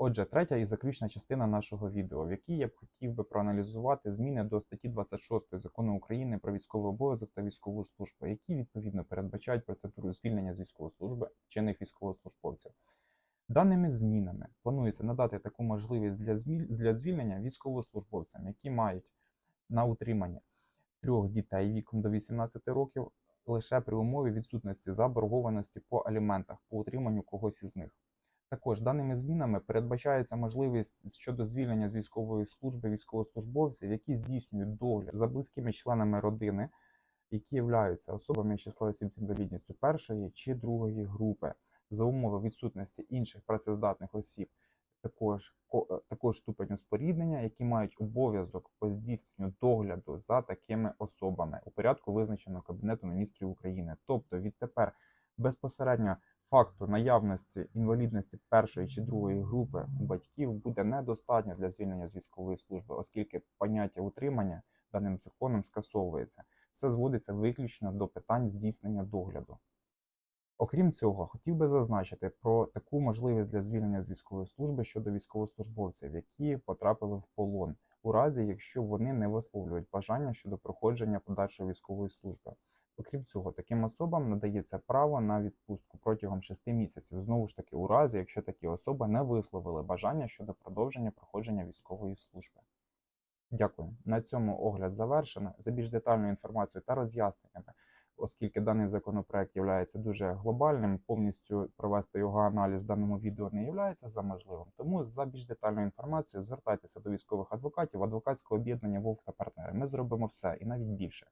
Отже, третя і заключна частина нашого відео, в якій я б хотів би проаналізувати зміни до статті 26 закону України про військовий обов'язок та військову службу, які відповідно передбачають процедуру звільнення з військової служби чинних військовослужбовців. Даними змінами планується надати таку можливість для звільнення військовослужбовцям, які мають на утримання трьох дітей віком до 18 років лише при умові відсутності заборгованості по аліментах по утриманню когось із них. Також даними змінами передбачається можливість щодо звільнення з військової служби військовослужбовців, які здійснюють догляд за близькими членами родини, які являються особами числа осіб з інвалідністю першої чи другої групи, за умови відсутності інших працездатних осіб, також, ко- е, також ступеню споріднення, які мають обов'язок по здійсненню догляду за такими особами у порядку, визначеного Кабінетом міністрів України. Тобто відтепер безпосередньо факту наявності інвалідності першої чи другої групи у батьків буде недостатньо для звільнення з військової служби, оскільки поняття утримання даним законом скасовується. Все зводиться виключно до питань здійснення догляду. Окрім цього, хотів би зазначити про таку можливість для звільнення з військової служби щодо військовослужбовців, які потрапили в полон, у разі якщо вони не висловлюють бажання щодо проходження подальшої військової служби. Окрім цього, таким особам надається право на відпустку протягом 6 місяців. Знову ж таки, у разі, якщо такі особи не висловили бажання щодо продовження проходження військової служби. Дякую. На цьому огляд завершено. За більш детальною інформацією та роз'ясненнями, оскільки даний законопроект є дуже глобальним, повністю провести його аналіз в даному відео не є за можливим. Тому за більш детальною інформацією звертайтеся до військових адвокатів, адвокатського об'єднання Вовк та партнери. Ми зробимо все і навіть більше.